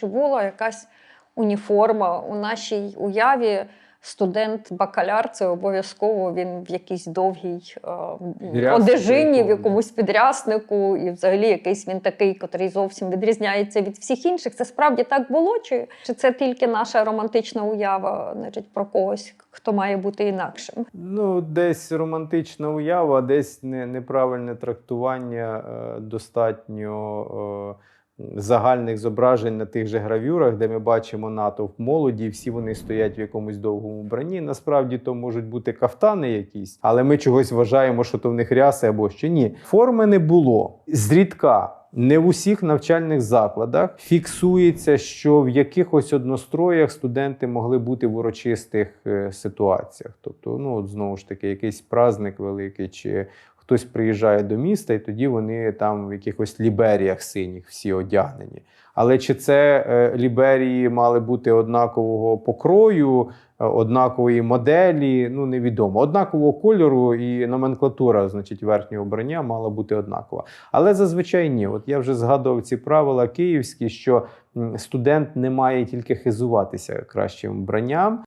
Чи була якась уніформа у нашій уяві? Студент бакаляр це обов'язково він в якійсь довгій е, одежині, в якомусь. якомусь підряснику, і взагалі якийсь він такий, котрий зовсім відрізняється від всіх інших. Це справді так було? Чи, чи це тільки наша романтична уява, значить, про когось, хто має бути інакшим? Ну, десь романтична уява, десь не, неправильне трактування е, достатньо е, загальних зображень на тих же гравюрах, де ми бачимо натовп молоді, всі вони стоять в якомусь довгому вбранні. Насправді то можуть бути кафтани якісь, але ми чогось вважаємо, що то в них ряси або що ні. Форми не було. Зрідка. Не в усіх навчальних закладах фіксується, що в якихось одностроях студенти могли бути в урочистих е, ситуаціях. Тобто, ну от знову ж таки, якийсь праздник великий, чи хтось приїжджає до міста, і тоді вони там в якихось ліберіях синіх всі одягнені. Але чи це е, ліберії мали бути однакового покрою, е, однакової моделі, ну невідомо. Однакового кольору і номенклатура, значить, верхнього обрання мала бути однакова. Але зазвичай ні. От я вже згадував ці правила київські, що студент не має тільки хизуватися кращим вбранням,